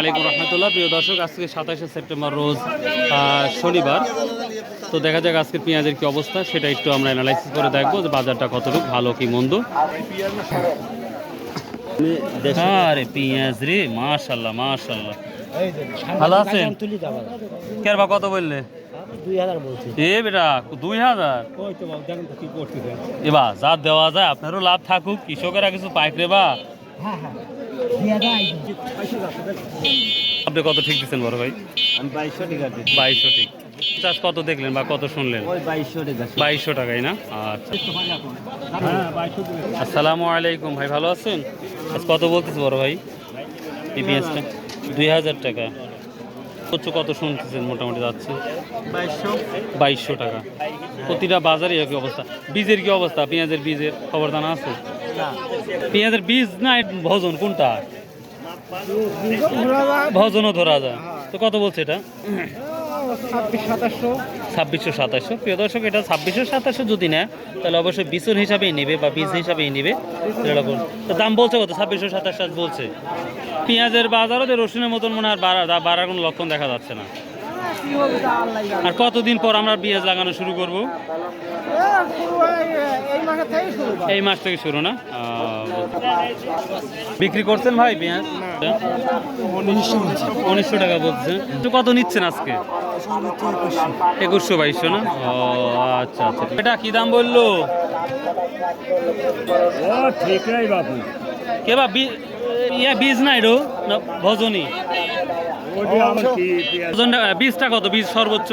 আলাইকুম রহমতুল্লাহ। প্রিয় দর্শক, আজকে সাতাশে সেপ্টেম্বর রোজ শনিবার। তো দেখা যাক আজকে পেঁয়াজের কি অবস্থা, সেটা একটু আমরা অ্যানালাইসিস করে দেখব যে বাজারটা কতটুকু ভালো কি মন্দ। আরে পেঁয়াজ রে, মাশাল্লাহ মাশাল্লাহ। ভালো আছেন? কের কত বললে? এ বেটা, দুই হাজার? ওই তো বাবু দেখেন তো কি করতেছে এবা যা দেওয়া যায়, আপনারও লাভ থাকুক, কৃষকেরা কিছু পাইক রে বা। আপনি কত ঠিক দিচ্ছেন বড় ভাই? আমি বাইশশো টাকা বাইশশো ঠিক। চাষ কত দেখলেন বা কত শুনলেন? বাইশশো টাকাই না? আচ্ছা। হ্যাঁ আসসালামু আলাইকুম ভাই ভালো আছেন? আজ কত বলতেছে বড় ভাই? দুই হাজার। টাকা। কত কত শুনতেছেন মোটামুটি যাচ্ছে? বাইশশো। বাইশশো টাকা। প্রতিটা বাজারে একই অবস্থা। বীজের কি অবস্থা? পেঁয়াজের বীজের খবর জানা আছে? পেঁয়াজের বীজ না ভজন, কোনটা? ভজনও ধরা যায়। তো কত বলছে এটা? ছাব্বিশশো সাতাশশো। প্রিয় দর্শক, এটা ছাব্বিশশো সাতাশশো যদি নেয়, তাহলে অবশ্যই বিচন হিসাবেই নেবে বা বীজ হিসাবেই নেবে। এরকম। তো দাম বলছে কত? ছাব্বিশশো সাতাশ বলছে। পেঁয়াজের বাজারও যে রসুনের মতন মনে হয় বাড়া বাড়ার কোনো লক্ষণ দেখা যাচ্ছে না। আর কতদিন পর আমরা পেঁয়াজ লাগানো শুরু করব? এই মাসে থেকে শুরু না? বিক্রি করছেন ভাই পেঁয়াজ? উনিশশো। টাকা বলছে তো কত নিচ্ছেন আজকে? একুশশো বাইশশো না? ও আচ্ছা আচ্ছা। এটা কি দাম বলল? বাবু। কে বা বি- ইয়া বীজ নাই রো না ভজনী ওটা আমার কি ভজনটা বীজটা কত? বীজ সর্বোচ্চ?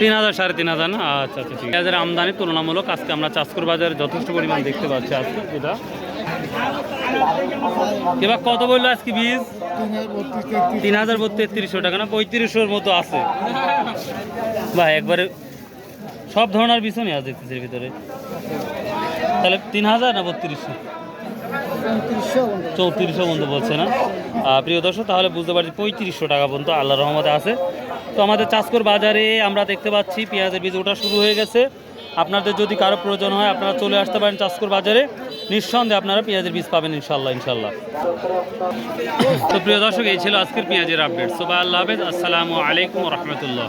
তিন হাজার, সাড়ে তিন হাজার না? আচ্ছা আচ্ছা ঠিক পেঁয়াজের আমদানি তুলনামূলক আজকে আমরা চাষকুর বাজারে যথেষ্ট পরিমাণ দেখতে পাচ্ছি আজকে এটা এবার কত বলল আজকে বীজ? তিন হাজার তেত্রিশশো টাকা না? পঁয়ত্রিশশোর মতো আছে। বা একবারে সব ধরনের বিছনে আছে দেখতেছি ভিতরে। তাহলে তিন হাজার না বত্রিশশো? চৌত্রিশশো পর্যন্ত বলছে না? প্রিয় দর্শক, তাহলে বুঝতে পারছি পঁয়ত্রিশশো টাকা পর্যন্ত আল্লাহ রহমতে আছে। তো আমাদের চাষকর বাজারে আমরা দেখতে পাচ্ছি পেঁয়াজের বীজ ওঠা শুরু হয়ে গেছে। আপনাদের যদি কারও প্রয়োজন হয়, আপনারা চলে আসতে পারেন চাষকর বাজারে। নিঃসন্দেহে আপনারা পেঁয়াজের বীজ পাবেন ইনশাল্লাহ ইনশাল্লাহ তো প্রিয় দর্শক, এই ছিল আজকের পেঁয়াজের আপডেট সোবা আল্লাহ হাফেজ। আসসালামু আলাইকুম রহমতুল্লাহ।